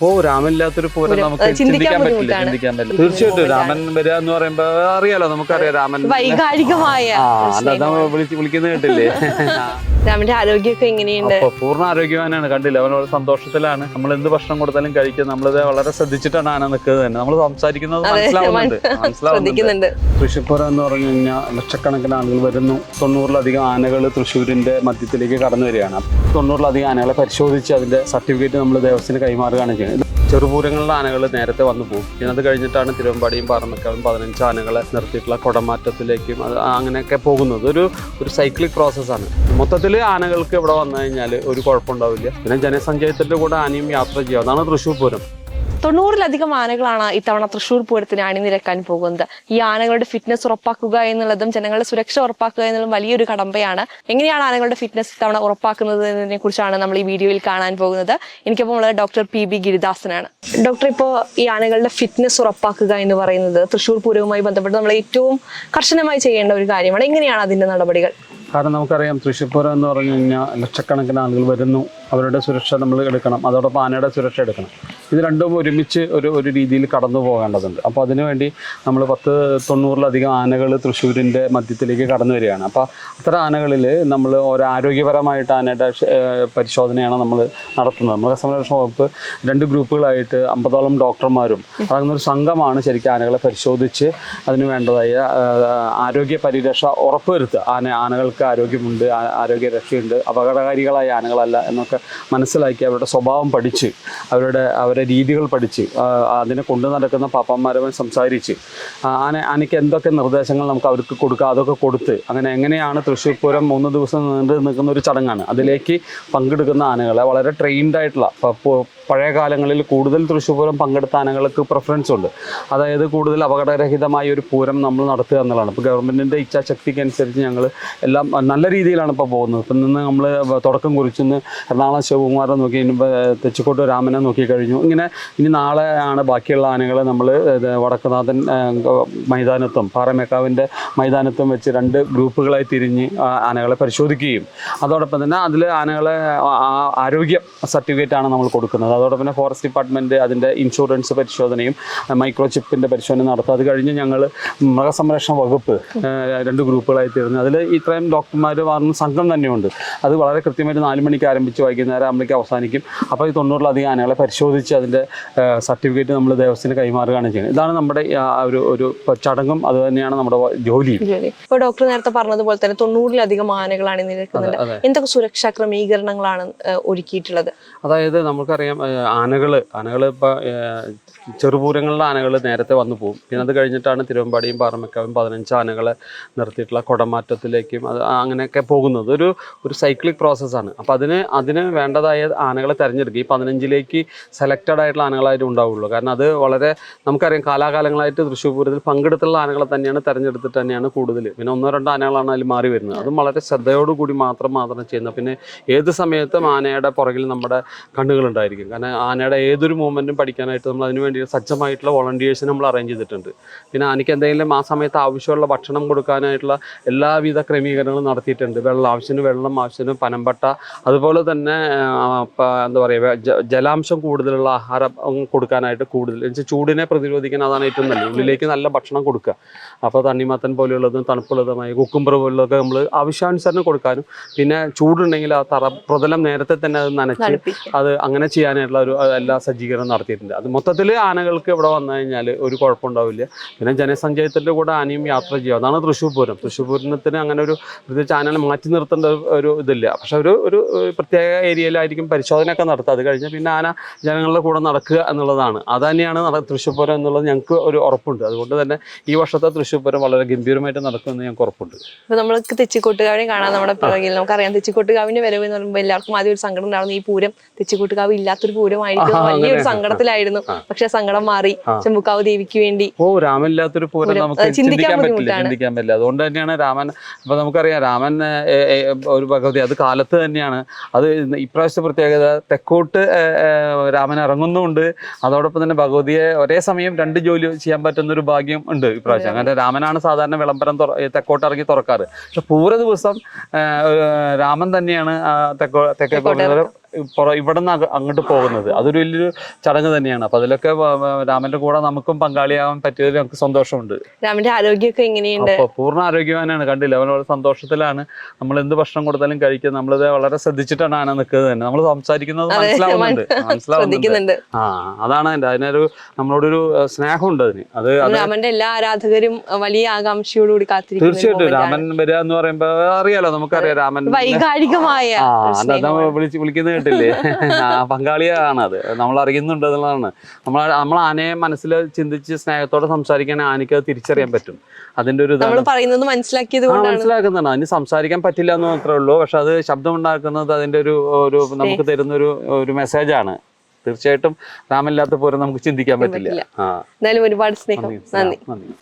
ഓ രാമനില്ലാത്തൊരു പൂരം പൂരം. നമുക്ക് ചിന്തിക്കാൻ പറ്റില്ല ചിന്തിക്കാൻ പറ്റില്ല. തീർച്ചയായിട്ടും രാമൻ വരിക എന്ന് പറയുമ്പോ അറിയാലോ നമുക്കറിയാം രാമൻ വൈകാരികമായ വിളിക്കുന്ന കേട്ടില്ലേ? രാമന്റെ ആരോഗ്യമൊക്കെ എങ്ങനെയുണ്ട്? പൂർണ ആരോഗ്യവാനാണ് കണ്ടില്ല? അവൻ വളരെ സന്തോഷത്തിലാണ്. നമ്മൾ എന്ത് ഭക്ഷണം കൊടുത്താലും കഴിക്കും. നമ്മളിത് വളരെ ശ്രദ്ധിച്ചിട്ടാണ് ആന നിൽക്കുന്നത് തന്നെ. നമ്മൾ സംസാരിക്കുന്നത് മനസ്സിലാവുന്നുണ്ട്. മനസ്സിലാവുന്നുണ്ട്. തൃശ്ശൂർപൂരം എന്ന് പറഞ്ഞു കഴിഞ്ഞാൽ ലക്ഷക്കണക്കിന് ആളുകൾ വരുന്നു. തൊണ്ണൂറിലധികം ആനകൾ തൃശ്ശൂരിന്റെ മധ്യത്തിലേക്ക് കടന്നു വരികയാണ്. തൊണ്ണൂറിലധികം ആനകളെ പരിശോധിച്ച് അതിന്റെ സർട്ടിഫിക്കറ്റ് നമ്മൾ ദേവസ്വത്തിന് കൈമാറുകയാണ് ചെയ്യുന്നത് ചെറുപൂരങ്ങളിലെ ആനകൾ നേരത്തെ വന്നു പോകും. പിന്നെ അത് കഴിഞ്ഞിട്ടാണ് തിരുവമ്പാടിയും പാറമക്കാളും പതിനഞ്ച് ആനകളെ നിർത്തിയിട്ടുള്ള കുടമാറ്റത്തിലേക്കും അത് അങ്ങനെയൊക്കെ പോകുന്നത്. ഒരു ഒരു സൈക്ലിക് പ്രോസസ്സാണ് മൊത്തത്തിൽ ആനകൾക്ക് ഇവിടെ വന്നു കഴിഞ്ഞാൽ ഒരു കുഴപ്പമുണ്ടാവില്ല. പിന്നെ ജനസഞ്ചയത്തിന്റെ കൂടെ ആനയും യാത്ര ചെയ്യുക അതാണ് തൃശ്ശൂർ പൂരം. തൊണ്ണൂറിലധികം ആനകളാണ് ഇത്തവണ തൃശ്ശൂർ പൂരത്തിന് അണിനിരക്കാൻ പോകുന്നത്. ഈ ആനകളുടെ ഫിറ്റ്നസ് ഉറപ്പാക്കുക എന്നുള്ളതും ജനങ്ങളുടെ സുരക്ഷ ഉറപ്പാക്കുക എന്നുള്ളതും വലിയൊരു കടമ്പയാണ്. എങ്ങനെയാണ് ആനകളുടെ ഫിറ്റ്നസ് ഇത്തവണ ഉറപ്പാക്കുന്നത് എന്നതിനെ കുറിച്ചാണ് നമ്മൾ ഈ വീഡിയോയിൽ കാണാൻ പോകുന്നത്. എനിക്കൊപ്പം ഉള്ളത് ഡോക്ടർ പി ബി ഗിരിദാസനാണ്. ഡോക്ടർ ഇപ്പോൾ ഈ ആനകളുടെ ഫിറ്റ്നസ് ഉറപ്പാക്കുക എന്ന് പറയുന്നത് തൃശ്ശൂർ പൂരവുമായി ബന്ധപ്പെട്ട് നമ്മൾ ഏറ്റവും കർശനമായി ചെയ്യേണ്ട ഒരു കാര്യമാണ്. എങ്ങനെയാണ് അതിന്റെ നടപടികൾ? കാരണം നമുക്കറിയാം തൃശ്ശൂർ പൂരം എന്ന് പറഞ്ഞു കഴിഞ്ഞാൽ ലക്ഷക്കണക്കിന് ആളുകൾ വരുന്നു. അവരുടെ സുരക്ഷ നമ്മൾ എടുക്കണം. അതോടൊപ്പം ആനയുടെ സുരക്ഷ എടുക്കണം. ഇത് രണ്ടും ഒരുമിച്ച് ഒരു ഒരു രീതിയിൽ കടന്നു പോകേണ്ടതുണ്ട്. അപ്പോൾ അതിനുവേണ്ടി നമ്മൾ പത്ത് തൊണ്ണൂറിലധികം ആനകൾ തൃശ്ശൂരിന്റെ മധ്യത്തിലേക്ക് കടന്നു വരികയാണ്. അപ്പോൾ അത്തരം ആനകളിൽ നമ്മൾ ഒരു ആരോഗ്യപരമായിട്ട് ആനയുടെ പരിശോധനയാണ് നമ്മൾ നടത്തുന്നത്. മൃഗസംരക്ഷണ വകുപ്പ് രണ്ട് ഗ്രൂപ്പുകളായിട്ട് അമ്പതോളം ഡോക്ടർമാരും അടങ്ങുന്ന ഒരു സംഘമാണ് ശരിക്കും ആനകളെ പരിശോധിച്ച് അതിന് വേണ്ടതായ ആരോഗ്യ പരിരക്ഷ ഉറപ്പുവരുത്തുക. ആന ആനകൾക്ക് ആരോഗ്യമുണ്ട് ആരോഗ്യ രക്ഷയുണ്ട് അപകടകാരികളായ ആനകളല്ല എന്നൊക്കെ മനസ്സിലാക്കി അവരുടെ സ്വഭാവം പഠിച്ച് അവരുടെ അവരുടെ രീതികൾ പഠിച്ച് അതിനെ കൊണ്ടു നടക്കുന്ന പാപ്പന്മാരുമായി സംസാരിച്ച് ആന ആനയ്ക്ക് എന്തൊക്കെ നിർദ്ദേശങ്ങൾ നമുക്ക് അവർക്ക് കൊടുക്കുക അതൊക്കെ കൊടുത്ത് അങ്ങനെ എങ്ങനെയാണ് തൃശ്ശൂർ പൂരം മൂന്ന് ദിവസം നീണ്ടു നിൽക്കുന്ന ഒരു ചടങ്ങാണ്. അതിലേക്ക് പങ്കെടുക്കുന്ന ആനകളെ വളരെ ട്രെയിൻഡ് ആയിട്ടുള്ള പഴയ കാലങ്ങളിൽ കൂടുതൽ തൃശ്ശൂർ പൂരം പങ്കെടുത്ത ആനകൾക്ക് പ്രിഫറൻസ് ഉണ്ട്. അതായത് കൂടുതൽ അപകടരഹിതമായ ഒരു പൂരം നമ്മൾ നടത്തുക എന്നുള്ളതാണ്. ഇപ്പോൾ ഗവൺമെന്റിന്റെ ഇച്ഛാശക്തിക്ക് അനുസരിച്ച് ഞങ്ങൾ എല്ലാം നല്ല രീതിയിലാണ് ഇപ്പോൾ പോകുന്നത്. ഇപ്പം നിന്ന് നമ്മൾ തുടക്കം കുറിച്ചെന്ന് എറണാകുളം ശിവകുമാരനെ നോക്കി ഇനി ഇപ്പൊ തെച്ചിക്കോട്ട് രാമനെ നോക്കി കഴിഞ്ഞു. ഇങ്ങനെ ഇനി നാളെ ആണ് ബാക്കിയുള്ള ആനകളെ നമ്മൾ വടക്കുനാഥൻ മൈതാനത്തും പാറമേക്കാവിന്റെ മൈതാനത്തും വെച്ച് രണ്ട് ഗ്രൂപ്പുകളായി തിരിഞ്ഞ് ആനകളെ പരിശോധിക്കുകയും. അതോടൊപ്പം തന്നെ അതിൽ ആനകളെ ആരോഗ്യ സർട്ടിഫിക്കറ്റ് ആണ് നമ്മൾ കൊടുക്കുന്നത്. അതോടൊപ്പം തന്നെ ഫോറസ്റ്റ് ഡിപ്പാർട്ട്മെന്റ് അതിന്റെ ഇൻഷുറൻസ് പരിശോധനയും മൈക്രോ ചിപ്പിന്റെ പരിശോധന നടത്തും. അത് കഴിഞ്ഞ് ഞങ്ങൾ മൃഗസംരക്ഷണ വകുപ്പ് രണ്ട് ഗ്രൂപ്പുകളായി തീർന്നു അതിൽ ഇത്രയും ഡോക്ടർമാർ വാർന്ന സംഘം തന്നെയുണ്ട്. അത് വളരെ കൃത്യമായിട്ട് നാല് മണിക്ക് ആരംഭിച്ച് വൈകുന്നേരം ആകുമ്പോഴേക്ക് അവസാനിക്കും. അപ്പോൾ ഈ തൊണ്ണൂറിലധികം ആനകളെ പരിശോധിച്ച് അതിന്റെ സർട്ടിഫിക്കറ്റ് നമ്മൾ ദേവസ്വത്തിന് കൈമാറുകയാണ് ചെയ്യുന്നത്. ഇതാണ് നമ്മുടെ ഒരു ഒരു ചടങ്ങും അത് തന്നെയാണ് നമ്മുടെ ജോലി. ഇപ്പോൾ ഡോക്ടർ നേരത്തെ പറഞ്ഞതുപോലെ തന്നെ തൊണ്ണൂറിലധികം ആനകളാണ് നിൽക്കുന്നത്. എന്തൊക്കെ സുരക്ഷാ ക്രമീകരണങ്ങളാണ് ഒരുക്കിയിട്ടുള്ളത്? അതായത് നമുക്കറിയാം ആനകൾ ആനകൾ ഇപ്പോൾ ചെറുപൂരങ്ങളിലെ ആനകൾ നേരത്തെ വന്നു പോകും. പിന്നെ അത് കഴിഞ്ഞിട്ടാണ് തിരുവമ്പാടിയും പാറമക്കാവും പതിനഞ്ച് ആനകളെ നിർത്തിയിട്ടുള്ള കുടമാറ്റത്തിലേക്കും അത് അങ്ങനെയൊക്കെ പോകുന്നത്. ഒരു ഒരു സൈക്ലിക് പ്രോസസ്സാണ്. അപ്പോൾ അതിന് അതിന് വേണ്ടതായ ആനകളെ തിരഞ്ഞെടുക്കുക ഈ പതിനഞ്ചിലേക്ക് സെലക്റ്റഡ് ആയിട്ടുള്ള ആനകളായിട്ട് ഉണ്ടാവുള്ളൂ. കാരണം അത് വളരെ നമുക്കറിയാം കാലാകാലങ്ങളായിട്ട് തൃശ്ശൂർ പൂരത്തിൽ പങ്കെടുത്തുള്ള ആനകളെ തന്നെയാണ് തിരഞ്ഞെടുത്തിട്ട് തന്നെയാണ് കൂടുതൽ. പിന്നെ ഒന്നോ രണ്ടോ ആനകളാണ് അതിൽ മാറി വരുന്നത്. അതും വളരെ ശ്രദ്ധയോടുകൂടി മാത്രം മാത്രം ചെയ്യുന്നത് പിന്നെ ഏത് സമയത്തും ആനയുടെ പുറകിൽ നമ്മുടെ കണ്ണുകളുണ്ടായിരിക്കും കാരണം ആനയുടെ ഏതൊരു മൂവ്മെന്റും പഠിക്കാനായിട്ട് നമ്മൾ അതിന് വേണ്ടി സജ്ജമായിട്ടുള്ള വോളണ്ടിയേഴ്സിനെ നമ്മൾ അറേഞ്ച് ചെയ്തിട്ടുണ്ട്. പിന്നെ ആനയ്ക്ക് എന്തെങ്കിലും ആ സമയത്ത് ആവശ്യമുള്ള ഭക്ഷണം കൊടുക്കാനായിട്ടുള്ള എല്ലാവിധ ക്രമീകരണങ്ങളും നടത്തിയിട്ടുണ്ട്. വെള്ളം ആവശ്യത്തിന് വെള്ളം ആവശ്യത്തിന് പനമ്പട്ട അതുപോലെ തന്നെ ആ, പ- എന്താ പറയുക ജലാംശം കൂടുതലുള്ള ആഹാരം കൊടുക്കാനായിട്ട് കൂടുതൽ ചൂടിനെ പ്രതിരോധിക്കാൻ അതാണ് ഏറ്റവും നല്ലത്. ഉള്ളിലേക്ക് നല്ല ഭക്ഷണം കൊടുക്കുക അപ്പോൾ തണ്ണിമത്തൻ പോലെയുള്ളതും തണുപ്പുള്ളതുമായ കുക്കുംബർ പോലുള്ളതൊക്കെ നമ്മൾ ആവശ്യാനുസരണം കൊടുക്കാനും പിന്നെ ചൂടുണ്ടെങ്കിൽ ആ തറ പ്രതലം നേരത്തെ തന്നെ അത് നനച്ച് അത് അങ്ങനെ ചെയ്യാനായിട്ടുള്ള ഒരു എല്ലാ സജ്ജീകരണം നടത്തിയിട്ടുണ്ട്. അത് മൊത്തത്തിൽ ആനകൾക്ക് ഇവിടെ വന്നു കഴിഞ്ഞാൽ ഒരു കുഴപ്പമുണ്ടാവില്ല. പിന്നെ ജനസഞ്ചയത്തിന്റെ കൂടെ ആനയും യാത്ര ചെയ്യുക അതാണ് തൃശ്ശൂർ പൂരം. തൃശ്ശൂർ പൂരത്തിന് അങ്ങനെ ഒരു പ്രത്യേകിച്ച് ആനകളെ മാറ്റി നിർത്തേണ്ട ഒരു- ഇതില്ല. പക്ഷെ ഒരു ഒരു പ്രത്യേക ഏരിയയിലായിരിക്കും പരിശോധനയൊക്കെ നടത്തുക. അത് കഴിഞ്ഞ് പിന്നെ ആന ജനങ്ങളുടെ കൂടെ നടക്കുക എന്നുള്ളതാണ്. അത് തന്നെയാണ് തൃശ്ശൂർ പൂരം എന്നുള്ളത് ഞങ്ങൾക്ക് ഒരു ഉറപ്പുണ്ട്. അതുകൊണ്ട് തന്നെ ഈ വർഷത്തെ തൃശ്ശൂർ പൂരം വളരെ ഗംഭീരമായിട്ട് നടക്കുമെന്ന് ഞങ്ങൾക്ക് ഉറപ്പുണ്ട്. ഇപ്പൊ നമ്മൾക്ക് തെച്ചിക്കോട്ടുകാവിനെ കാണാൻ നമ്മുടെ പിറകിൽ നമുക്കറിയാം. തെച്ചിക്കോട്ടുകാവിന്റെ വരവ് എന്ന് പറയുമ്പോൾ എല്ലാവർക്കും ആദ്യം ഒരു സങ്കടം ഉണ്ടായിരുന്നു. ഈ പൂരം തെച്ചിക്കോട്ടുകാവ് ഇല്ലാത്തൊരു പൂരമായിരിക്കും വലിയൊരു അങ്ങനെ. സങ്കടത്തിലായിരുന്നു. പക്ഷെ സങ്കടം മാറി. ചെമ്പുക്കാവ് ദേവിക്ക് വേണ്ടി ഓ രാമില്ലാത്തൊരു പൂരം പൂരം. നമുക്ക് ചിന്തിക്കാൻ പറ്റില്ല ചിന്തിക്കാൻ പറ്റില്ല. അതുകൊണ്ട് തന്നെയാണ് രാമൻ അപ്പൊ നമുക്കറിയാം രാമൻ ഒരു ഭഗവതി അത് കാലത്ത് തന്നെയാണ്. അത് ഇപ്രാവശ്യത്തെ പ്രത്യേകത തെക്കോട്ട് രാമൻ ഇറങ്ങുന്നുമുണ്ട് അതോടൊപ്പം തന്നെ ഭഗവതിയെ ഒരേ സമയം രണ്ട് ജോലി ചെയ്യാൻ പറ്റുന്ന ഒരു ഭാഗ്യം ഉണ്ട് ഇപ്രാവശ്യം. അങ്ങനെ രാമനാണ് സാധാരണ വിളംബരം തുറ- തെക്കോട്ട് ഇറങ്ങി തുറക്കാറ്. പക്ഷെ പൂര ദിവസം രാമൻ തന്നെയാണ് തെക്കോ തെക്കേ തെക്കോട്ട് ഇവിടെ നിന്ന് അങ്ങോട്ട് പോകുന്നത്. അതൊരു വലിയൊരു ചടങ്ങ് തന്നെയാണ്. അപ്പൊ അതിലൊക്കെ രാമന്റെ കൂടെ നമുക്കും പങ്കാളിയാവാൻ പറ്റിയതിൽ നമുക്ക് സന്തോഷമുണ്ട്. രാമന്റെ ആരോഗ്യമൊക്കെ എങ്ങനെയുണ്ട്? പൂർണ ആരോഗ്യവാനാണ്. കണ്ടില്ല അവൻ വളരെ സന്തോഷത്തിലാണ്. നമ്മൾ എന്ത് ഭക്ഷണം കൊടുത്താലും കഴിക്കുന്നത് നമ്മളിത് വളരെ ശ്രദ്ധിച്ചിട്ടാണ് ആന നിൽക്കുന്നത് തന്നെ. നമ്മൾ സംസാരിക്കുന്നത് മനസ്സിലാവുന്നുണ്ട്. മനസ്സിലാവുന്നുണ്ട്. ആ അതാണ് അതിന്റെ അതിനൊരു നമ്മളോടൊരു സ്നേഹമുണ്ട് അതിന്. അത് രാമന്റെ എല്ലാ ആരാധകരും വലിയ ആകാംക്ഷയോടുകൂടി കാത്തിരിക്കും തീർച്ചയായിട്ടും. രാമൻ വരിക എന്ന് പറയുമ്പോ അറിയാലോ നമുക്കറിയാം രാമൻ. വൈകാരികമായ. വിളിച്ച് വിളിക്കുന്നത് കേട്ടില്ലേ ആ പങ്കാളിയാണ് അത് നമ്മൾ അറിയുന്നുണ്ട് എന്നുള്ളതാണ്. നമ്മൾ നമ്മൾ ആനയെ മനസ്സിൽ ചിന്തിച്ച് സ്നേഹത്തോടെ സംസാരിക്കാൻ ആനയ്ക്ക് അത് തിരിച്ചറിയാൻ പറ്റും. അതിന്റെ ഒരു ഇതാണ്. പറയുന്നത് മനസ്സിലാക്കിയത് മനസ്സിലാക്കുന്നതാണ്. അതിന് സംസാരിക്കാൻ പറ്റില്ല എന്ന് മാത്രമേ ഉള്ളൂ. പക്ഷെ അത് ശബ്ദം ഉണ്ടാക്കുന്നത് അതിന്റെ ഒരു ഒരു നമുക്ക് തരുന്ന ഒരു ഒരു മെസ്സേജാണ്. തീർച്ചയായിട്ടും രാമില്ലാത്ത പോലും നമുക്ക് ചിന്തിക്കാൻ പറ്റില്ല. എന്തായാലും ഒരുപാട് സ്നേഹം. നന്ദി.